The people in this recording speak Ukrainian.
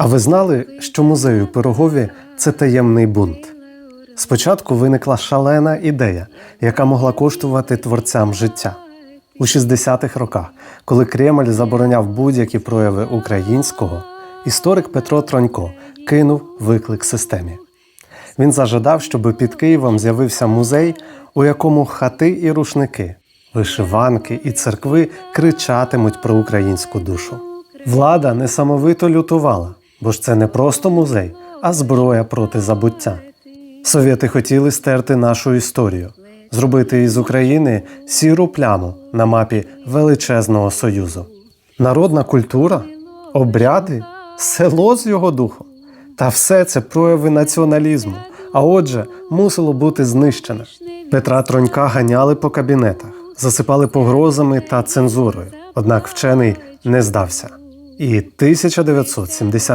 А ви знали, що музей у Пирогові це таємний бунт? Спочатку виникла шалена ідея, яка могла коштувати творцям життя. У 60-х роках, коли Кремль забороняв будь-які прояви українського, історик Петро Тронько кинув виклик системі. Він зажадав, щоб під Києвом з'явився музей, у якому хати і рушники, вишиванки і церкви кричатимуть про українську душу. Влада несамовито лютувала, бо ж це не просто музей, а зброя проти забуття. Совєти хотіли стерти нашу історію, зробити із України сіру пляму на мапі величезного союзу. Народна культура, обряди, село з його духом. Та все це прояви націоналізму, а отже, мусило бути знищене. Петра Тронька ганяли по кабінетах, засипали погрозами та цензурою. Однак вчений не здався. І 1976